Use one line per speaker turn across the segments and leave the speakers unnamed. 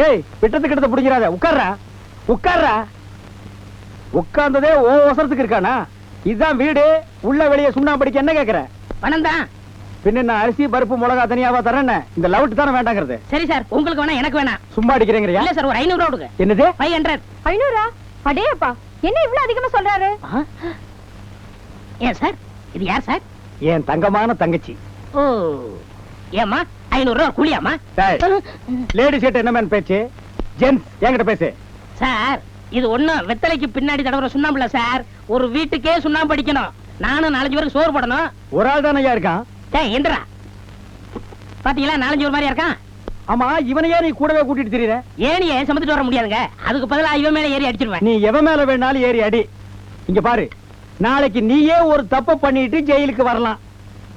டேய் விட்டத்துக்கு எடுத்து பிடிக்கிறாத உட்கார்றா. உட்கார்றா. உட்கார்ந்ததே ஓ அவசரத்துக்கு இருக்கானா? இதுதான் வீடு. உள்ள வெளியே சுண்ணாம்படிக்க என்ன கேக்குற?
பணம் தான்
பின்ன நான் அரிசி பருப்பு மிளகா தனியாவா தரேன்னு? இந்த லவுட் தானே வேண்டாங்கிறது.
சரி சார் உங்களுக்கு வேணா எனக்கு வேணாம்
சும்மா அடிக்கிறீங்கறியா?
இல்ல சார் ஒரு ஐநூறு ரூபா கொடுங்க.
என்னது?
Five hundred
ஐநூறா? அடேப்பா என்ன இவ்வளவு அதிகமா சொல்றாரு?
ஏன் சார்? இது யார் சார்?
என் தங்கமான தங்கச்சி.
ஓ ஏமா ஐநூறு ரூபா கூலியாமா
லேடிஸ் கிட்ட என்ன மேன் பேச்சு? ஜென்ஸ் என்கிட்ட பேசு.
சார் இது ஒண்ணும் வெத்தலைக்கு பின்னாடி தடவுற சுண்ணாம்புல சார். ஒரு வீட்டுக்கே சுண்ணாம்பு அடிக்கணும். நானும் நாலஞ்சு பேருக்கு சோறு போடணும்.
ஒரு ஆள் தானே இருக்கான்?
எந்திரா. பாத்தீங்களா நாலஞ்சு ஒரு மாதிரியா இருக்கான்?
ஆமா இவனையே நீ கூடவே கூட்டிட்டு திரியற.
ஏனியே சுமந்துட்டு வர முடியாதுங்க? அதுக்கு பதிலா இவன் மேல ஏறி அடிச்சிருவேன்.
நீ எவன் மேல வேணாலும் ஏறி அடி. இங்க பாரு நாளைக்கு நீயே ஒரு தப்பு பண்ணிட்டு ஜெயிலுக்கு வரலாம்.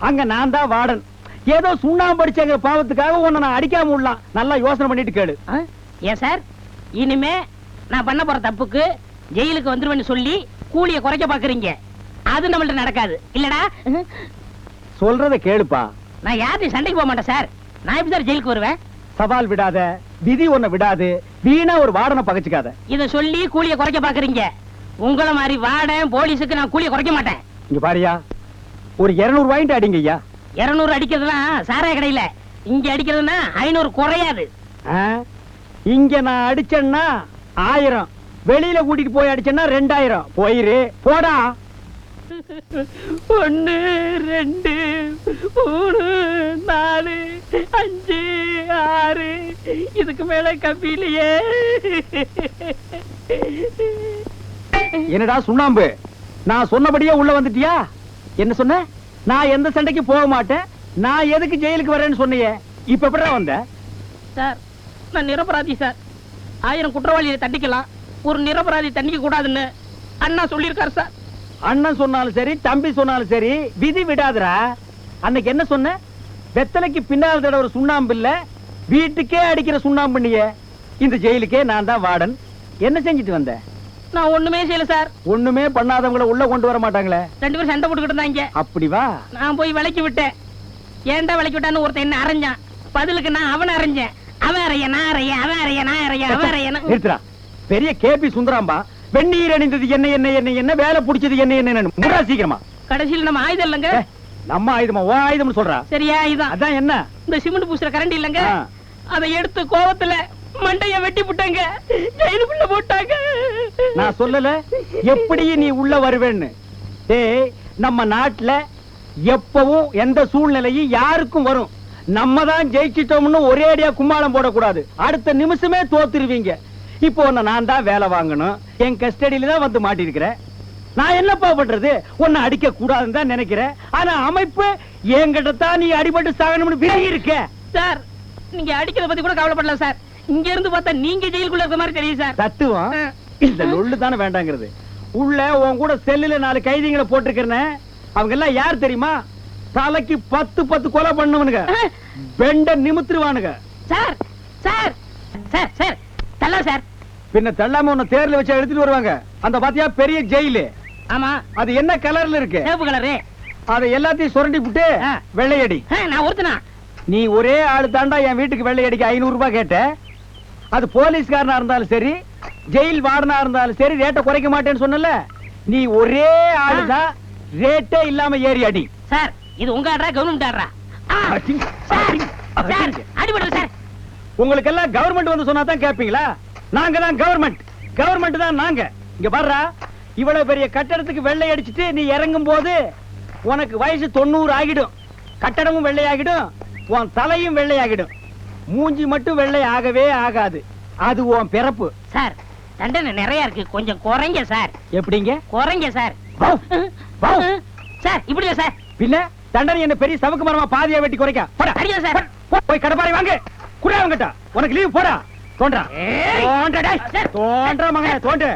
அங்க நான் தான் வார்டன். ஏதோ சுண்ணாம்பு அடிச்சங்க பாவத்துக்காக உன்னை நான் அடிக்காம விடலாம். நல்லா யோசனை பண்ணிட்டு கேளு.
ஆ? ஏன் சார்? இனிமே நான் பண்ண போற தப்புக்கு ஜெயிலுக்கு வந்துருவேன்னு சொல்லி கூலிய குறைக்க பாக்குறீங்க. அது நம்மள்ட்ட நடக்காது. இல்லடா.
சொல்றத கேளுப்பா.
நான் யார்ட்டையும் சண்டைக்கு போக மாட்டேன் சார். நான் எப்படி சார் ஜெயிலுக்கு வருவேன்?
சவால் விடாத விதி உன்னை விடாது வீணா ஒரு வார்டனை பகச்சுக்காத.
இத சொல்லி கூலிய குறைக்க பாக்குறீங்க. உங்கள மாதிரி வாடன் போலீஸுக்கு நான் கூலிய குறைக்க மாட்டேன்.
இங்க பாரியா ஒரு இருநூறு வாங்கிட்டு அடிங்க ஐயா.
இருநூறு அடிக்கிறதுலாம் சாராய கடையில. இங்க அடிக்கிறதுனா ஐநூறு குறையாது.
ஆ? இங்க நான் அடிச்சேன்னா ஆயிரம். வெளியில கூட்டிட்டு போய் அடிச்சேன்னா ரெண்டாயிரம். போயிரு. போடா.
ஒன்னு ரெண்டு மூணு நாலு அஞ்சு ஆறு. இதுக்கு மேல கம்பியிலையே.
என்னடா சுண்ணாம்பு? நான் சொன்னபடியே உள்ள வந்துட்டியா? என்ன சொன்ன? நான் எந்த சண்டைக்கு போக மாட்டேன். நான் எதுக்கு ஜெயிலுக்கு வரேன்னு சொன்னியே. இப்ப எப்படிடா வந்த?
சார் நான் நிரபராதி சார். ஆயிரம் குற்றவாளியை தண்டிக்கலாம். ஒரு நிரபராதி தண்டிக்க கூடாதுன்னு அண்ணா சொல்லியிருக்காரு சார்.
அண்ணன் சொன்னாலும் சரி தம்பி சொன்னாலும் சரி விதி விடாதுடா. அன்னைக்கு என்ன சொன்ன? வெத்தலைக்கு பின்னால் தடவை சுண்ணாம்பு இல்ல வீட்டுக்கே அடிக்கிற சுண்ணாம்பு நீயே. இந்த ஜெயிலுக்கே நான் தான் வார்டன். என்ன செஞ்சுட்டு வந்த?
நான் ஒண்ணுமே செய்யல சார்.
ஒண்ணுமே பண்ணாதவங்கள உள்ள கொண்டு வர மாட்டாங்களே?
ரெண்டு பேரும் சண்டை போட்டுக்கிட்டு இருந்தாங்க.
அப்படி வா.
நான் போய் விலைக்கு விட்டேன். ஏன்டா விலைக்கு விட்டான்னு ஒருத்தன் என்ன அரைஞ்சான் பதிலுக்கு நான் அவனை அரைஞ்சேன் அவன் அறைய நான் அறைய அவன் அறைய நான் அறைய அவன் அறைய.
நிறுத்துறா பெரிய கேபி சுந்தராம்பா வெந்நீர் அணிந்தது என்ன என்ன என்ன என்ன வேலை பிடிச்சது என்ன என்ன முடா சீக்கிரமா.
கடைசியில் நம்ம ஆயுதம் இல்லைங்க?
நம்ம ஆயுதமா? ஓ ஆயுதம்னு சொல்றா.
சரியா இதுதான்
அதான் என்ன?
இந்த சிமெண்ட் பூசுற கரண்டி இல்லைங்க. அதை எடுத்து கோவத்துல மண்டைய வெட்டி புட்டாங்க. ஜெயிலுக்குள்ள போட்டாங்க.
நான் சொல்லல. எப்படி நீ உள்ள வருவேன்னு. டேய் நம்ம நாட்டுல எப்பவும் எந்த சூழ்நிலையும் யாருக்கும் வரும். நம்ம தான் ஜெயிச்சிட்டோம்னு ஒரே அடியா கும்மாளம் போடக்கூடாது. அடுத்த நிமிஷமே தோத்துருவீங்க. இப்போ உன்னை நான் தான் வேலை வாங்கணும். என் கஸ்டடியில தான் வந்து மாட்டிருக்கிறேன் நான் என்னப்பா பண்றது? உன்னை அடிக்க கூடாதுன்னு தான் நினைக்கிறேன். ஆனா அமைப்பு என்கிட்ட தான் நீ அடிபட்டு சாகணும்னு விலகி இருக்க.
சார் நீங்க அடிக்கிறத பத்தி கூட கவலைப்படல சார். இங்க இருந்து பார்த்தா நீங்க ஜெயிலுக்குள்ள இருக்க மாதிரி தெரியும் சார்.
தத்துவம். இந்த லொள்ளு தானே வேண்டாங்கிறது. உள்ள உன் கூட செல்லுல நாலு கைதிகளை போட்டிருக்கிறேன். அவங்க எல்லாம் யார் தெரியுமா? தலைக்கு பத்து பத்து கொலை பண்ணுவனுங்க. பெண்ட நிமித்துருவானுங்க.
சார் சார் சார் சார் தள்ள சார்.
பின்ன தள்ளாம உன்னை தேர்ல வச்சு எடுத்துட்டு வருவாங்க. அந்த பாத்தியா பெரிய ஜெயிலு.
ஆமா.
அது என்ன கலர்ல இருக்கு?
சிவப்பு கலரு.
அதை எல்லாத்தையும் சுரண்டி விட்டு. வெள்ளையடி.
நான் ஒருத்தனா?
நீ ஒரே ஆளு தாண்டா என் வீட்டுக்கு வெள்ளையடிக்கு ஐநூறு ரூபாய் கேட்ட. அது போலீஸ்காரனா இருந்தாலும் சரி ஜெயில் வார்டனா இருந்தாலும் சரி ரேட்டை குறைக்க மாட்டேன்னு சொன்னல நீ ஒரே ஆளுதான் ரேட்டே இல்லாம ஏறி அடி.
சார் இது உங்க ஆடுறா கவர்மெண்ட் ஆடுறா ஆ, சார்
அடி,
சார்
அடிங்க.
அடிபடுது சார்.
உங்களுக்கு எல்லாம் கவர்மெண்ட் வந்து சொன்னா தான் கேப்பீங்களா? நாங்க தான் கவர்மெண்ட் கவர்மெண்ட் தான் நாங்க. இங்க பாருடா இவ்வளவு பெரிய கட்டடத்துக்கு வெள்ளை அடிச்சிட்டு நீ இறங்கும் போது உனக்கு வயசு தொண்ணூறு ஆகிடும். கட்டடமும் வெள்ளையாகிடும் உன் தலையும் வெள்ளையாகிடும். மூஞ்சி மட்டும் வெள்ளை ஆகவே ஆகாது. அது உன் பிறப்பு.
சார் தண்டனை நிறைய இருக்கு. கொஞ்சம் குறைங்க சார்.
எப்படிங்க?
குறைங்க சார். சார் இப்படி சார்?
பின்ன தண்டனை என்ன பெரிய சவுக்கு மரமா பாதியா வெட்டி குறைக்க? போடா!
அடிங்க சார்.
போய் கடப்பாரி வாங்க. குடா அவங்கிட்ட உனக்கு லீவ் போடா. தோன்றா. தோன்றா. தோன்றா மகனே தோண்டு.